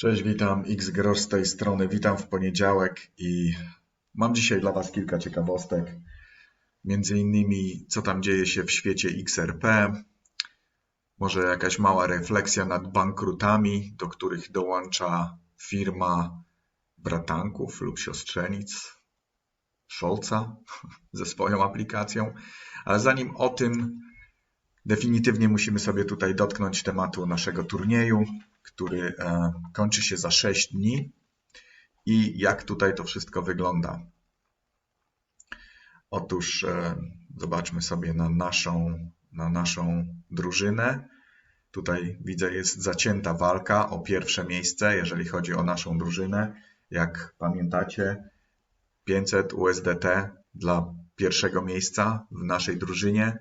Cześć, witam. X Grosz z tej strony. Witam w poniedziałek i mam dzisiaj dla Was kilka ciekawostek. Między innymi, co tam dzieje się w świecie XRP. Może jakaś mała refleksja nad bankrutami, do których dołącza firma bratanków lub siostrzenic Scholza ze swoją aplikacją. Ale zanim o tym, definitywnie musimy sobie tutaj dotknąć tematu naszego turnieju który e, kończy się za 6 dni i jak tutaj to wszystko wygląda. Otóż e, zobaczmy sobie na naszą, na naszą drużynę. Tutaj widzę jest zacięta walka o pierwsze miejsce, jeżeli chodzi o naszą drużynę. Jak pamiętacie, 500 USDT dla pierwszego miejsca w naszej drużynie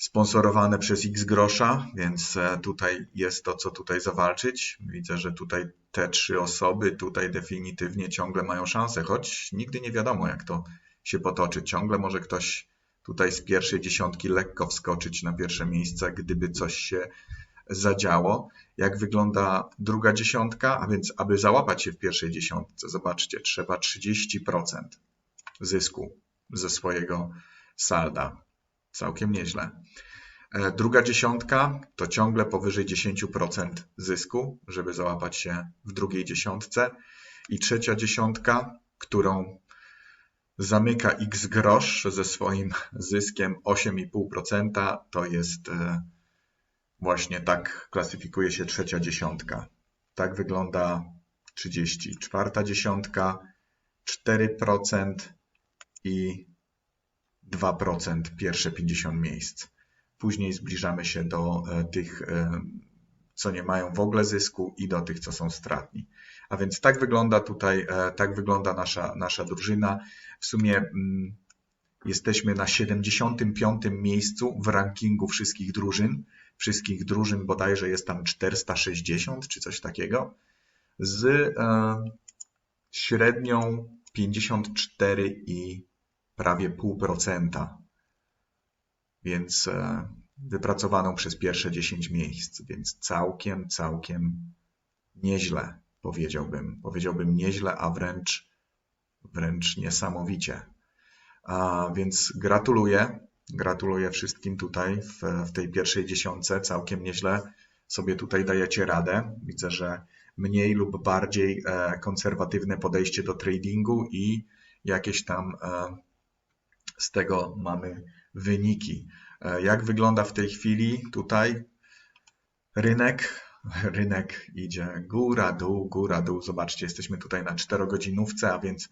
sponsorowane przez X grosza, więc e, tutaj jest to, co tutaj zawalczyć. Widzę, że tutaj te trzy osoby tutaj definitywnie ciągle mają szansę, choć nigdy nie wiadomo, jak to się potoczy. Ciągle może ktoś tutaj z pierwszej dziesiątki lekko wskoczyć na pierwsze miejsce, gdyby coś się zadziało. Jak wygląda druga dziesiątka? A więc, aby załapać się w pierwszej dziesiątce, zobaczcie, trzeba 30% zysku ze swojego salda. Całkiem nieźle. E, druga dziesiątka to ciągle powyżej 10% zysku, żeby załapać się w drugiej dziesiątce. I trzecia dziesiątka, którą zamyka X grosz ze swoim zyskiem 8,5%, to jest e, właśnie tak klasyfikuje się trzecia dziesiątka. Tak wygląda 34 dziesiątka, 4% i 2% pierwsze 50 miejsc. Później zbliżamy się do e, tych, e, co nie mają w ogóle zysku i do tych, co są stratni. A więc tak wygląda tutaj, e, tak wygląda nasza, nasza drużyna. W sumie mm, jesteśmy na 75. miejscu w rankingu wszystkich drużyn. Wszystkich drużyn bodajże jest tam 460 czy coś takiego. Z średnią 54 i prawie pół procenta, więc e, wypracowaną przez pierwsze 10 miejsc, więc całkiem, całkiem nieźle, powiedziałbym. Powiedziałbym nieźle, a wręcz, wręcz niesamowicie. A więc gratuluję, gratuluję wszystkim tutaj w, w tej pierwszej dziesiątce, całkiem nieźle sobie tutaj dajecie radę. Widzę, że mniej lub bardziej e, konserwatywne podejście do tradingu i jakieś tam e, z tego mamy wyniki. E, jak wygląda w tej chwili tutaj rynek? Rynek idzie góra, dół, góra, dół. Zobaczcie, jesteśmy tutaj na czterogodzinówce, a więc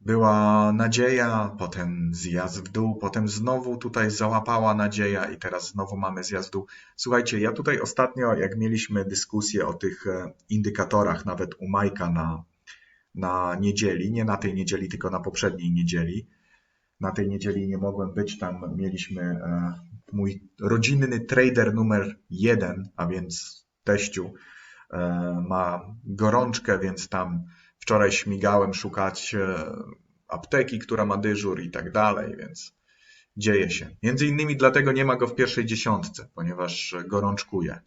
była nadzieja, potem zjazd w dół, potem znowu tutaj załapała nadzieja i teraz znowu mamy zjazd w dół. Słuchajcie, ja tutaj ostatnio, jak mieliśmy dyskusję o tych e, indykatorach, nawet u Majka na na niedzieli, nie na tej niedzieli, tylko na poprzedniej niedzieli. Na tej niedzieli nie mogłem być, tam mieliśmy e, mój rodzinny trader numer jeden, a więc teściu, e, ma gorączkę, więc tam wczoraj śmigałem szukać e, apteki, która ma dyżur i tak dalej, więc dzieje się. Między innymi dlatego nie ma go w pierwszej dziesiątce, ponieważ gorączkuje.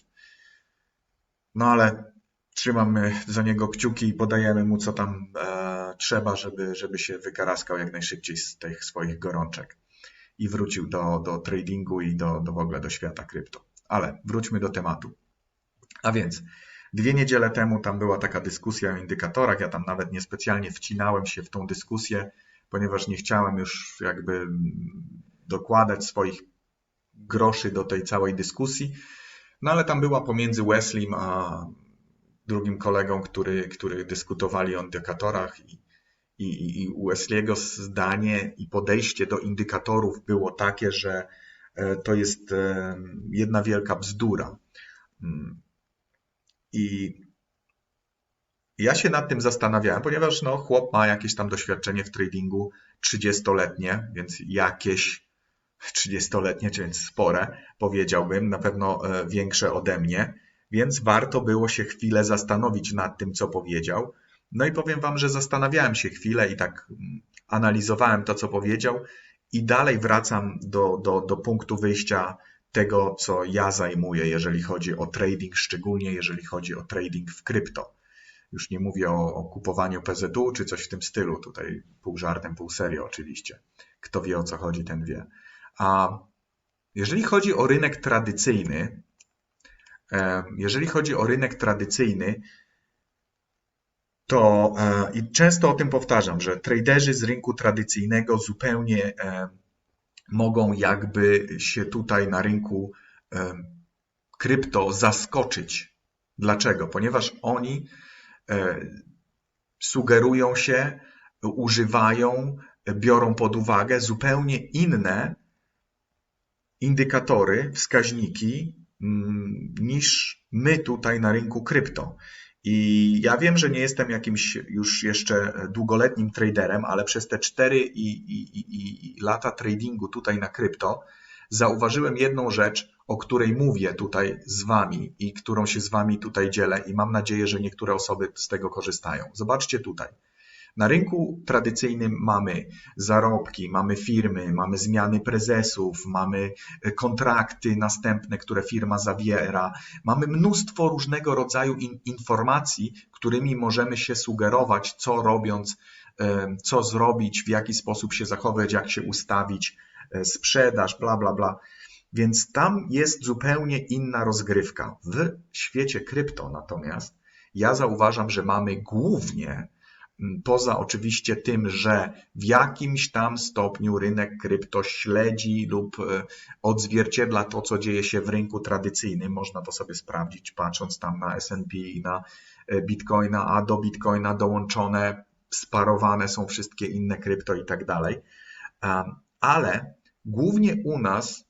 No ale trzymamy za niego kciuki i podajemy mu, co tam e, trzeba, żeby, żeby się wykaraskał jak najszybciej z tych swoich gorączek i wrócił do, do tradingu i do, do w ogóle do świata krypto. Ale wróćmy do tematu. A więc dwie niedziele temu tam była taka dyskusja o indykatorach. Ja tam nawet niespecjalnie wcinałem się w tą dyskusję, ponieważ nie chciałem już jakby dokładać swoich groszy do tej całej dyskusji. No ale tam była pomiędzy Wesleym a drugim kolegą, który, który dyskutowali o indykatorach i, i, i Wesley'ego zdanie i podejście do indykatorów było takie, że e, to jest e, jedna wielka bzdura. Mm. I ja się nad tym zastanawiałem, ponieważ no, chłop ma jakieś tam doświadczenie w tradingu 30-letnie, więc jakieś 30-letnie, czy więc spore, powiedziałbym, na pewno e, większe ode mnie więc warto było się chwilę zastanowić nad tym, co powiedział. No i powiem Wam, że zastanawiałem się chwilę i tak mm, analizowałem to, co powiedział, i dalej wracam do, do, do punktu wyjścia tego, co ja zajmuję, jeżeli chodzi o trading, szczególnie jeżeli chodzi o trading w krypto. Już nie mówię o, o kupowaniu PZU czy coś w tym stylu, tutaj pół żartem, pół serio oczywiście. Kto wie o co chodzi, ten wie. A jeżeli chodzi o rynek tradycyjny, jeżeli chodzi o rynek tradycyjny, to e, i często o tym powtarzam, że traderzy z rynku tradycyjnego zupełnie e, mogą jakby się tutaj na rynku krypto zaskoczyć. Dlaczego? Ponieważ oni sugerują się, używają, biorą pod uwagę zupełnie inne indykatory, wskaźniki niż my tutaj na rynku krypto. I ja wiem, że nie jestem jakimś już jeszcze długoletnim traderem, ale przez te 4 i, i, i, i lata tradingu tutaj na krypto zauważyłem jedną rzecz, o której mówię tutaj z Wami i którą się z Wami tutaj dzielę, i mam nadzieję, że niektóre osoby z tego korzystają. Zobaczcie tutaj. Na rynku tradycyjnym mamy zarobki, mamy firmy, mamy zmiany prezesów, mamy e, kontrakty następne, które firma zawiera, mamy mnóstwo różnego rodzaju in informacji, którymi możemy się sugerować, co robiąc, e, co zrobić, w jaki sposób się zachować, jak się ustawić, e, sprzedaż, bla, bla, bla. Więc tam jest zupełnie inna rozgrywka. W świecie krypto natomiast ja zauważam, że mamy głównie Poza oczywiście tym, że w jakimś tam stopniu rynek krypto śledzi lub e, odzwierciedla to, co dzieje się w rynku tradycyjnym, można to sobie sprawdzić, patrząc tam na SP i na e, Bitcoina, a do Bitcoina dołączone, sparowane są wszystkie inne krypto i tak dalej. Ale głównie u nas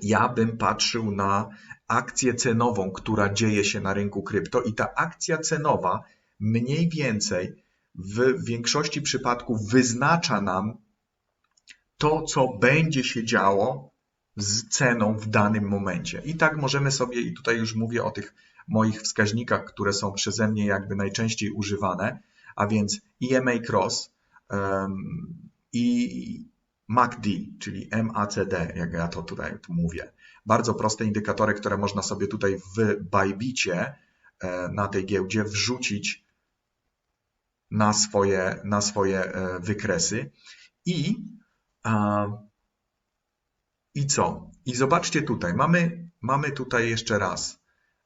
ja bym patrzył na akcję cenową, która dzieje się na rynku krypto i ta akcja cenowa mniej więcej w większości przypadków wyznacza nam to, co będzie się działo z ceną w danym momencie. I tak możemy sobie, i tutaj już mówię o tych moich wskaźnikach, które są przeze mnie jakby najczęściej używane, a więc EMA Cross um, i MACD, czyli MACD, jak ja to tutaj tu mówię. Bardzo proste indykatory, które można sobie tutaj w Bybicie e, na tej giełdzie wrzucić na swoje, na swoje e, wykresy. I, I co? I zobaczcie tutaj, mamy, mamy tutaj jeszcze raz,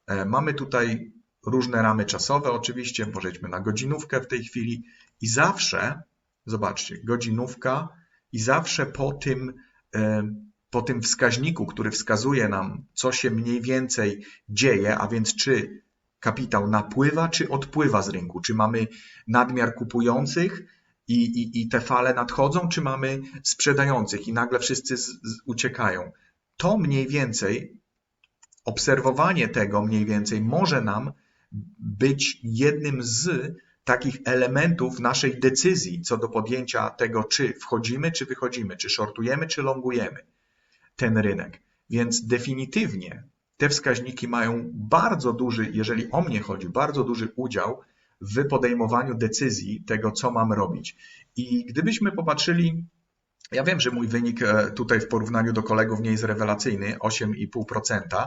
e, mamy tutaj różne ramy czasowe, oczywiście, powiedzmy na godzinówkę w tej chwili i zawsze, zobaczcie, godzinówka i zawsze po tym, e, po tym wskaźniku, który wskazuje nam, co się mniej więcej dzieje, a więc czy kapitał napływa czy odpływa z rynku? Czy mamy nadmiar kupujących i, i, i te fale nadchodzą, czy mamy sprzedających i nagle wszyscy z, z, uciekają? To mniej więcej, obserwowanie tego mniej więcej może nam być jednym z takich elementów naszej decyzji co do podjęcia tego, czy wchodzimy, czy wychodzimy, czy shortujemy, czy longujemy ten rynek. Więc definitywnie te wskaźniki mają bardzo duży, jeżeli o mnie chodzi, bardzo duży udział w podejmowaniu decyzji tego, co mam robić. I gdybyśmy popatrzyli, ja wiem, że mój wynik e, tutaj w porównaniu do kolegów nie jest rewelacyjny, 8,5%,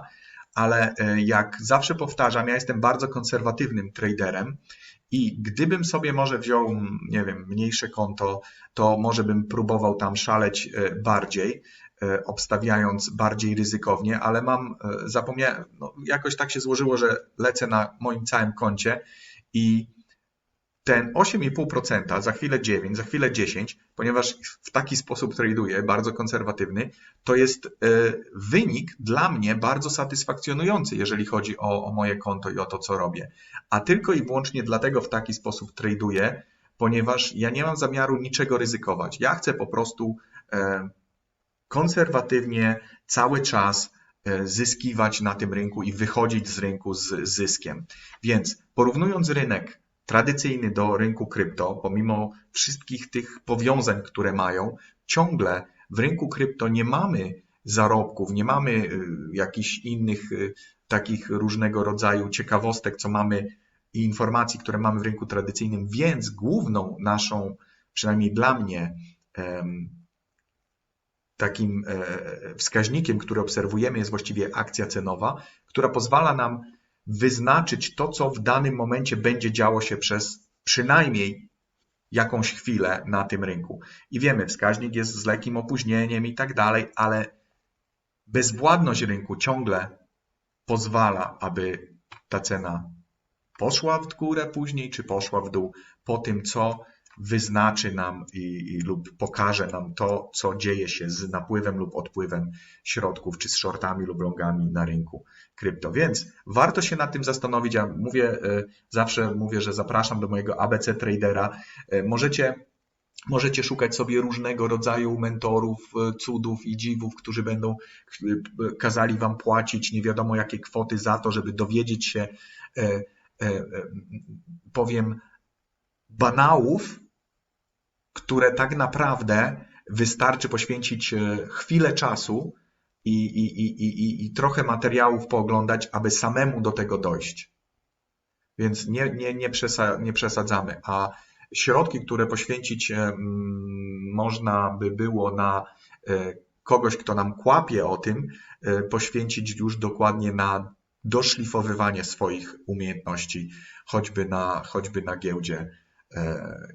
ale e, jak zawsze powtarzam, ja jestem bardzo konserwatywnym traderem i gdybym sobie może wziął, nie wiem, mniejsze konto, to może bym próbował tam szaleć e, bardziej. E, obstawiając bardziej ryzykownie, ale mam, e, zapomniałem, no jakoś tak się złożyło, że lecę na moim całym koncie i ten 8,5%, za chwilę 9, za chwilę 10, ponieważ w taki sposób traduję, bardzo konserwatywny, to jest e, wynik dla mnie bardzo satysfakcjonujący, jeżeli chodzi o, o moje konto i o to, co robię. A tylko i wyłącznie dlatego w taki sposób traduję, ponieważ ja nie mam zamiaru niczego ryzykować. Ja chcę po prostu konserwatywnie cały czas e, zyskiwać na tym rynku i wychodzić z rynku z zyskiem. Więc porównując rynek tradycyjny do rynku krypto, pomimo wszystkich tych powiązań, które mają, ciągle w rynku krypto nie mamy zarobków, nie mamy e, jakichś innych e, takich różnego rodzaju ciekawostek, co mamy i informacji, które mamy w rynku tradycyjnym, więc główną naszą, przynajmniej dla mnie, takim e, wskaźnikiem, który obserwujemy, jest właściwie akcja cenowa, która pozwala nam wyznaczyć to, co w danym momencie będzie działo się przez przynajmniej jakąś chwilę na tym rynku. I wiemy, wskaźnik jest z lekkim opóźnieniem i tak dalej, ale bezwładność rynku ciągle pozwala, aby ta cena poszła w górę później, czy poszła w dół po tym, co wyznaczy nam i, i, lub pokaże nam to, co dzieje się z napływem lub odpływem środków, czy z shortami lub longami na rynku krypto. Więc warto się nad tym zastanowić. Ja mówię, e, zawsze mówię, że zapraszam do mojego ABC Tradera. E, możecie Możecie szukać sobie różnego rodzaju mentorów, e, cudów i dziwów, którzy będą kazali Wam płacić nie wiadomo jakie kwoty za to, żeby dowiedzieć się, powiem, banałów, które tak naprawdę wystarczy poświęcić chwilę czasu, i, i, i, i, i trochę materiałów pooglądać, aby samemu do tego dojść. Więc nie, nie, nie, przesa, nie przesadzamy. A środki, które poświęcić mm, można by było na e, kogoś, kto nam kłapie o tym, e, poświęcić już dokładnie na doszlifowywanie swoich umiejętności, choćby na, choćby na giełdzie e,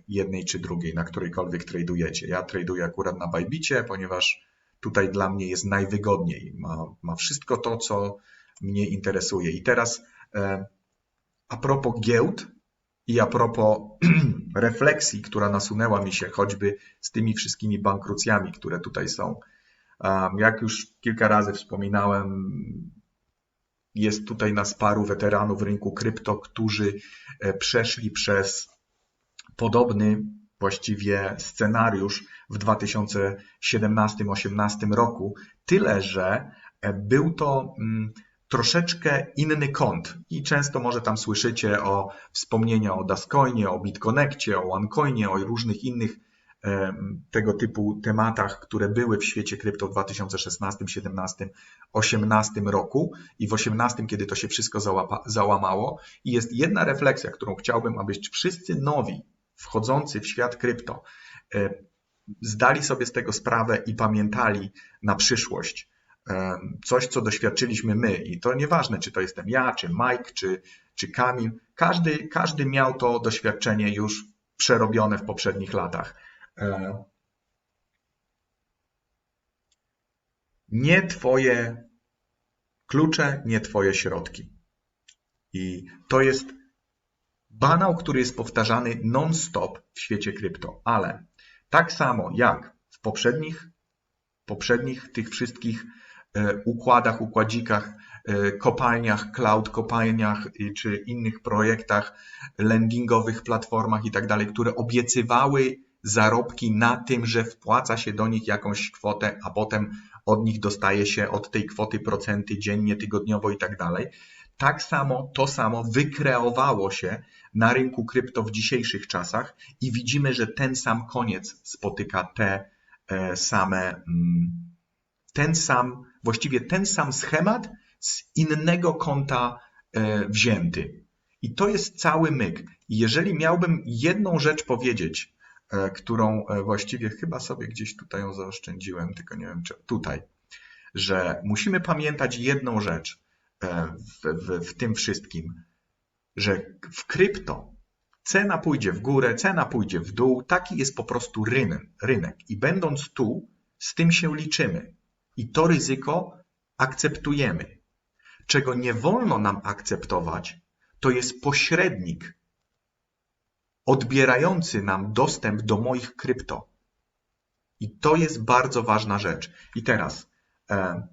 jednej czy drugiej, na którejkolwiek tradujecie. Ja traduję akurat na Bybicie, ponieważ tutaj dla mnie jest najwygodniej. Ma, ma wszystko to, co mnie interesuje. I teraz e, a propos giełd i a propos refleksji, która nasunęła mi się choćby z tymi wszystkimi bankrucjami, które tutaj są. Jak już kilka razy wspominałem, jest tutaj nas paru weteranów rynku krypto, którzy e, przeszli przez podobny właściwie scenariusz w 2017-18 roku, tyle że e, był to mm, troszeczkę inny kąt i często może tam słyszycie o wspomnienia o Dascoinie, o BitConnectie, o OneCoinie, o różnych innych e, tego typu tematach, które były w świecie krypto w 2016, 2017, 2018 roku i w 2018, kiedy to się wszystko załapa, załamało. I jest jedna refleksja, którą chciałbym, abyście wszyscy nowi wchodzący w świat krypto e, zdali sobie z tego sprawę i pamiętali na przyszłość e, coś, co doświadczyliśmy my. I to nieważne, czy to jestem ja, czy Mike, czy, czy Kamil. Każdy, każdy miał to doświadczenie już przerobione w poprzednich latach. E, nie Twoje klucze, nie Twoje środki. I to jest banał, który jest powtarzany non-stop w świecie krypto, ale tak samo jak w poprzednich, poprzednich tych wszystkich e, układach, układzikach, e, kopalniach, cloud kopalniach czy innych projektach, landingowych platformach i tak dalej, które obiecywały zarobki na tym, że wpłaca się do nich jakąś kwotę, a potem od nich dostaje się od tej kwoty procenty dziennie, tygodniowo i tak dalej. Tak samo to samo wykreowało się na rynku krypto w dzisiejszych czasach i widzimy, że ten sam koniec spotyka te e, same, mm, ten sam, właściwie ten sam schemat z innego kąta e, wzięty. I to jest cały myk. I jeżeli miałbym jedną rzecz powiedzieć, e, którą właściwie chyba sobie gdzieś tutaj ją zaoszczędziłem, tylko nie wiem czy tutaj, że musimy pamiętać jedną rzecz w, w, w tym wszystkim, że w krypto cena pójdzie w górę, cena pójdzie w dół, taki jest po prostu rynek. rynek. I będąc tu, z tym się liczymy. I to ryzyko akceptujemy. Czego nie wolno nam akceptować, to jest pośrednik odbierający nam dostęp do moich krypto. I to jest bardzo ważna rzecz. I teraz, e,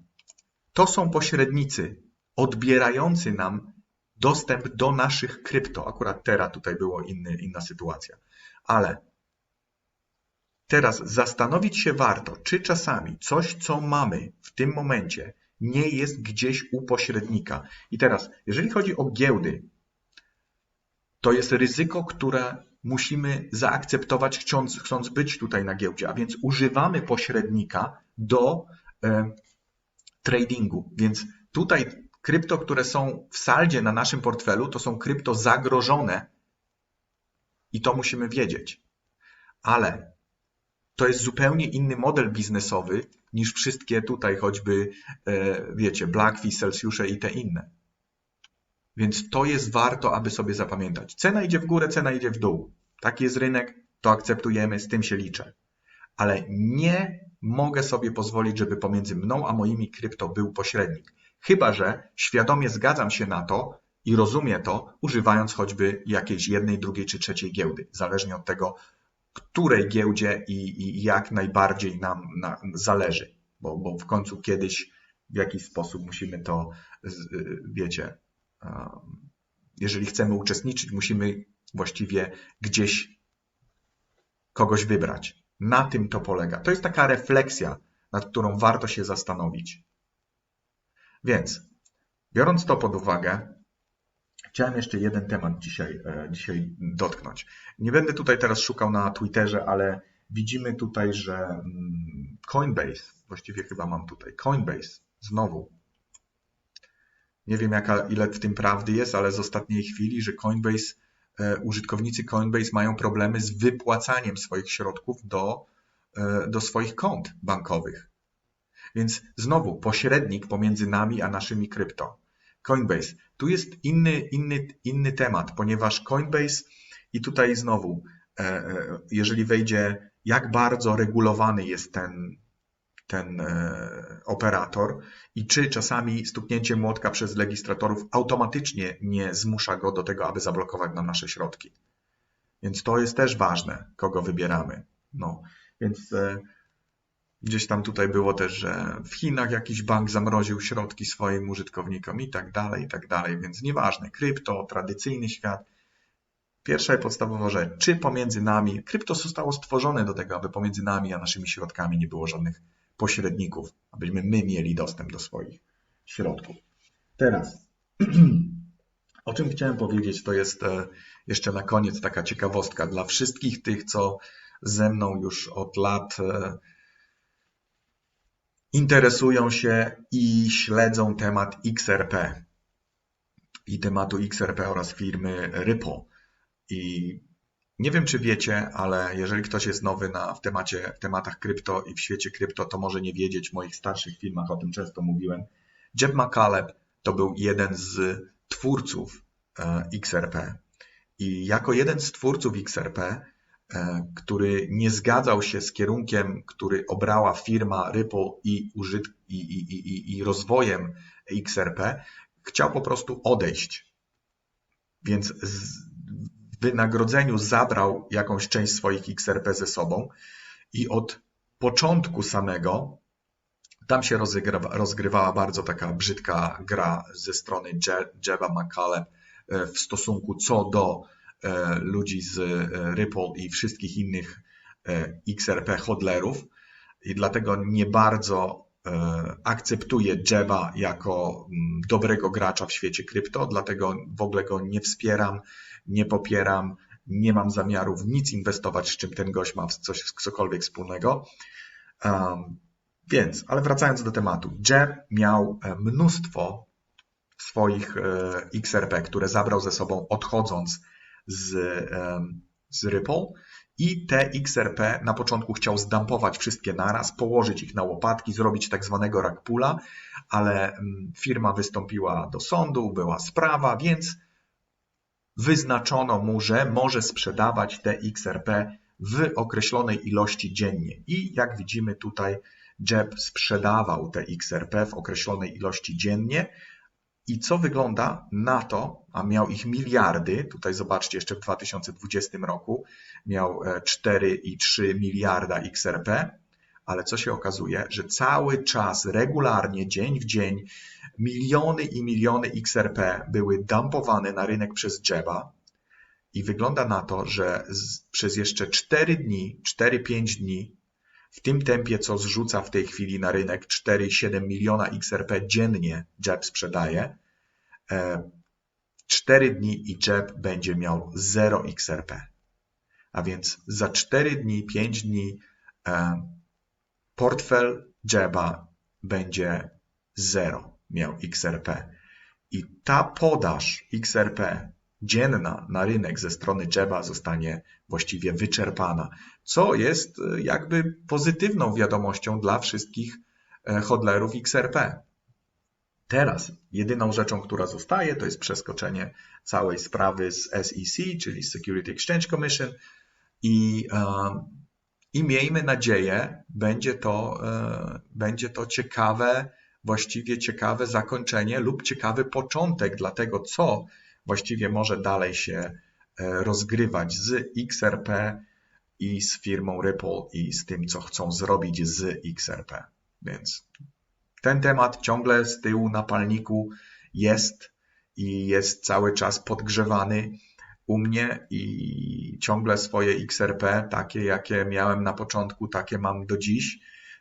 to są pośrednicy odbierający nam dostęp do naszych krypto. Akurat teraz tutaj inny, inna sytuacja. Ale teraz zastanowić się warto, czy czasami coś, co mamy w tym momencie, nie jest gdzieś u pośrednika. I teraz, jeżeli chodzi o giełdy, to jest ryzyko, które musimy zaakceptować, chcąc, chcąc być tutaj na giełdzie, a więc używamy pośrednika do e, tradingu. Więc tutaj krypto, które są w saldzie na naszym portfelu, to są krypto zagrożone i to musimy wiedzieć. Ale to jest zupełnie inny model biznesowy niż wszystkie tutaj choćby, e, wiecie, Blackfish, Celsiusze i te inne. Więc to jest warto, aby sobie zapamiętać. Cena idzie w górę, cena idzie w dół. Taki jest rynek, to akceptujemy, z tym się liczę. Ale nie mogę sobie pozwolić, żeby pomiędzy mną a moimi krypto był pośrednik. Chyba, że świadomie zgadzam się na to i rozumiem to, używając choćby jakiejś jednej, drugiej czy trzeciej giełdy, zależnie od tego, której giełdzie i, i jak najbardziej nam na, zależy, bo, bo w końcu kiedyś w jakiś sposób musimy to, y, wiecie, um, jeżeli chcemy uczestniczyć, musimy właściwie gdzieś kogoś wybrać. Na tym to polega. To jest taka refleksja, nad którą warto się zastanowić. Więc, biorąc to pod uwagę, chciałem jeszcze jeden temat dzisiaj, e, dzisiaj dotknąć. Nie będę tutaj teraz szukał na Twitterze, ale widzimy tutaj, że mm, Coinbase, właściwie chyba mam tutaj, Coinbase, znowu. Nie wiem, jaka, ile w tym prawdy jest, ale z ostatniej chwili, że Coinbase, e, użytkownicy Coinbase mają problemy z wypłacaniem swoich środków do, e, do swoich kont bankowych. Więc znowu pośrednik pomiędzy nami a naszymi krypto. Coinbase. Tu jest inny, inny, inny temat, ponieważ Coinbase i tutaj znowu, e, e, jeżeli wejdzie, jak bardzo regulowany jest ten, ten e, operator i czy czasami stuknięcie młotka przez legislatorów automatycznie nie zmusza go do tego, aby zablokować nam nasze środki. Więc to jest też ważne, kogo wybieramy. No, więc Gdzieś tam tutaj było też, że w Chinach jakiś bank zamroził środki swoim użytkownikom i tak dalej, i tak dalej, więc nieważne, krypto, tradycyjny świat. Pierwsza i podstawowa rzecz, czy pomiędzy nami, krypto zostało stworzone do tego, aby pomiędzy nami a naszymi środkami nie było żadnych pośredników, abyśmy my mieli dostęp do swoich środków. Teraz, o czym chciałem powiedzieć, to jest e, jeszcze na koniec taka ciekawostka dla wszystkich tych, co ze mną już od lat e, interesują się i śledzą temat XRP i tematu XRP oraz firmy Ripple. I nie wiem, czy wiecie, ale jeżeli ktoś jest nowy na, w, temacie, w tematach krypto i w świecie krypto, to może nie wiedzieć. W moich starszych filmach o tym często mówiłem. Jeb McCaleb to był jeden z twórców e, XRP. I jako jeden z twórców XRP który nie zgadzał się z kierunkiem, który obrała firma Ripple i, użyt, i, i, i, i rozwojem XRP, chciał po prostu odejść. Więc z, wynagrodzeniu zabrał jakąś część swoich XRP ze sobą i od początku samego tam się rozgrywa, rozgrywała bardzo taka brzydka gra ze strony Je- Jeba McCaleb e, w stosunku co do e, ludzi z e, Ripple i wszystkich innych e, XRP hodlerów i dlatego nie bardzo e, akceptuję Jeba jako mm, dobrego gracza w świecie krypto, dlatego w ogóle go nie wspieram, nie popieram, nie mam zamiaru w nic inwestować, z czym ten gość ma coś, cokolwiek wspólnego. Więc, ale wracając do tematu. Jeb miał e, mnóstwo swoich e, XRP, które zabrał ze sobą odchodząc z, z Ripple i te XRP na początku chciał zdampować wszystkie naraz, położyć ich na łopatki, zrobić tak zwanego rugpula, ale firma wystąpiła do sądu, była sprawa, więc wyznaczono mu, że może sprzedawać te XRP w określonej ilości dziennie. I jak widzimy tutaj, Jeb sprzedawał te XRP w określonej ilości dziennie. I co wygląda na to, a miał ich miliardy, tutaj zobaczcie, jeszcze w 2020 roku miał e, 4,3 miliarda XRP, ale co się okazuje, że cały czas, regularnie, dzień w dzień, miliony i miliony XRP były dumpowane na rynek przez Jeba i wygląda na to, że przez jeszcze 4 dni, 4-5 dni, w tym tempie, co zrzuca w tej chwili na rynek 4,7 miliona XRP dziennie Jeb sprzedaje, e, 4 dni i Jeb będzie miał 0 XRP. A więc za 4 dni, 5 dni e, portfel Jeba będzie 0 miał XRP. I ta podaż XRP dzienna na rynek ze strony Jeba zostanie właściwie wyczerpana, co jest e, jakby pozytywną wiadomością dla wszystkich e, hodlerów XRP. Teraz jedyną rzeczą, która zostaje, to jest przeskoczenie całej sprawy z SEC, czyli Security Exchange Commission i, i miejmy nadzieję, będzie to, będzie to ciekawe, właściwie ciekawe zakończenie lub ciekawy początek dla tego, co właściwie może dalej się e, rozgrywać z XRP i z firmą Ripple i z tym, co chcą zrobić z XRP. Więc ten temat ciągle z tyłu na palniku jest i jest cały czas podgrzewany u mnie i ciągle swoje XRP, takie jakie miałem na początku, takie mam do dziś.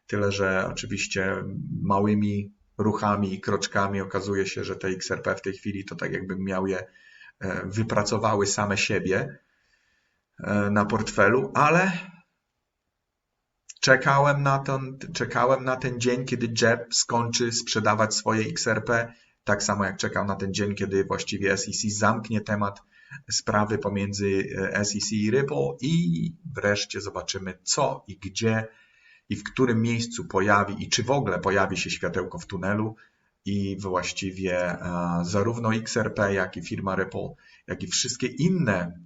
Tyle, że oczywiście małymi ruchami i kroczkami. Okazuje się, że te XRP w tej chwili to tak jakbym miał je e, wypracowały same siebie e, na portfelu, ale czekałem na ten, czekałem na ten dzień, kiedy Jeb skończy sprzedawać swoje XRP, tak samo jak czekał na ten dzień, kiedy właściwie SEC zamknie temat sprawy pomiędzy e, SEC i Ripple i wreszcie zobaczymy co i gdzie i w którym miejscu pojawi i czy w ogóle pojawi się światełko w tunelu i właściwie e, zarówno XRP, jak i firma Ripple, jak i wszystkie inne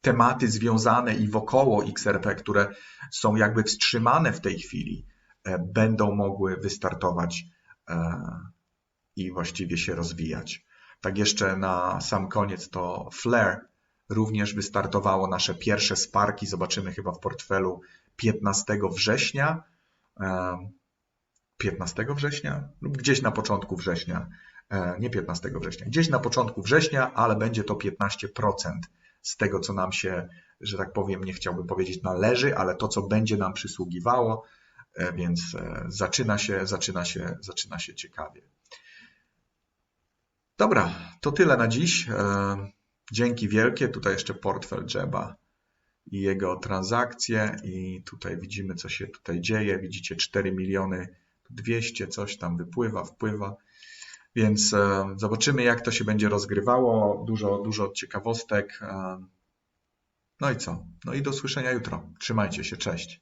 tematy związane i wokoło XRP, które są jakby wstrzymane w tej chwili, e, będą mogły wystartować e, i właściwie się rozwijać. Tak jeszcze na sam koniec to Flare również wystartowało nasze pierwsze sparki. Zobaczymy chyba w portfelu 15 września. 15 września lub gdzieś na początku września. E, nie 15 września, gdzieś na początku września, ale będzie to 15% z tego, co nam się, że tak powiem, nie chciałbym powiedzieć należy, ale to, co będzie nam przysługiwało, e, więc e, zaczyna się, zaczyna się, zaczyna się ciekawie. Dobra, to tyle na dziś. Dzięki wielkie. Tutaj jeszcze portfel Jeba i jego transakcje i tutaj widzimy, co się tutaj dzieje. Widzicie 4 miliony 200, coś tam wypływa, wpływa. Więc e, zobaczymy, jak to się będzie rozgrywało. Dużo, dużo ciekawostek. E, no i co? No i do usłyszenia jutro. Trzymajcie się, cześć.